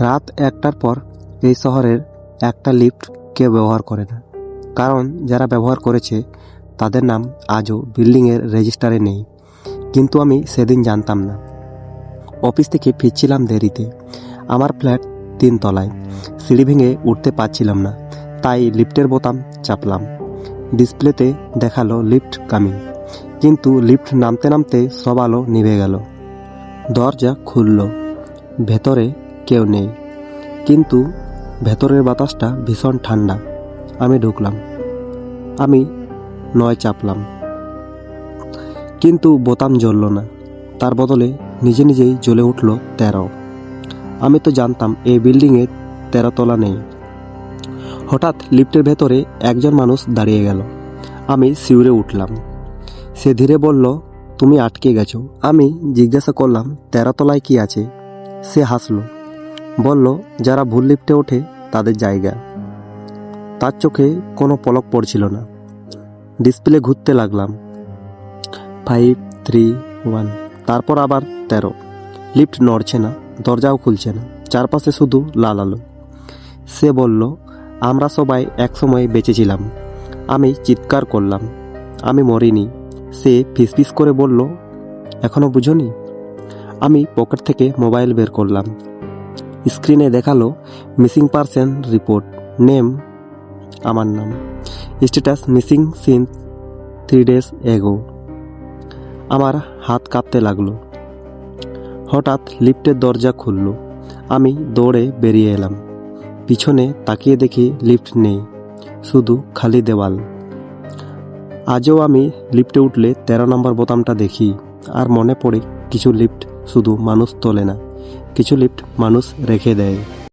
রাত একটার পর এই শহরের একটা লিফট কেউ ব্যবহার করে না। কারণ যারা ব্যবহার করেছে, তাদের নাম আজও বিল্ডিংয়ের রেজিস্টারে নেই। কিন্তু আমি সেদিন জানতাম না। অফিস থেকে ফিরছিলাম দেরিতে। আমার ফ্ল্যাট তিন তলায়। সিঁড়ি ভেঙে উঠতে পারছিলাম না। তাই লিফটের বোতাম চাপলাম। ডিসপ্লেতে দেখাল লিফট কামিং। কিন্তু লিফট নামতে নামতে সব আলো নিভে গেল। দরজা খুলল। ভেতরে কেউ নেই। কিন্তু ভেতরের বাতাসটা ভীষণ ঠান্ডা। আমি ঢুকলাম। আমি নয় চাপলাম। কিন্তু বোতাম জ্বলল না। তার বদলে নিজে নিজেই জ্বলে উঠল তেরো। আমি তো জানতাম এই বিল্ডিংয়ে তেরো তলা নেই। হঠাৎ লিফটের ভেতরে একজন মানুষ দাঁড়িয়ে গেল। আমি শিউরে উঠলাম। সে ধীরে বলল, তুমি আটকে গেছো। আমি জিজ্ঞাসা করলাম, তেরো তলায় কি আছে? সে হাসলো বলল, যারা ভুল লিফটে ওঠে, তাদের জায়গা। তার চোখে কোনো পলক পড়ছিল না। ডিসপ্লে ঘুরতে লাগলাম। Five, three, one. তারপর আবার তেরো। লিফট নড়ছে না, দরজাও খুলছে না, চারপাশে শুধু লাল আলো। সে বলল, আমরা সবাই একসময় বেঁচেছিলাম। আমি চিৎকার করলাম। আমি মরিনি। সে ফিসফিস করে বলল, এখনও বুঝনি? আমি পকেট থেকে মোবাইল বের করলাম। স্ক্রিনে দেখাল মিসিং পারসন রিপোর্ট। নেম, আমার নাম। Status missing seen three days ago. আমার হাত কাঁপতে লাগল। হঠাৎ লিফটের দরজা খুলল। আমি দৌড়ে বেরিয়ে এলাম। পিছনে তাকিয়ে দেখি লিফট নেই, শুধু খালি দেওয়াল। আজও আমি লিফটে উঠলে তেরো নম্বর বোতামটা দেখি, আর মনে পড়ে কিছু লিফট শুধু মানুষ তোলে না কিছু লিফট মানুষ রেখে দেয়।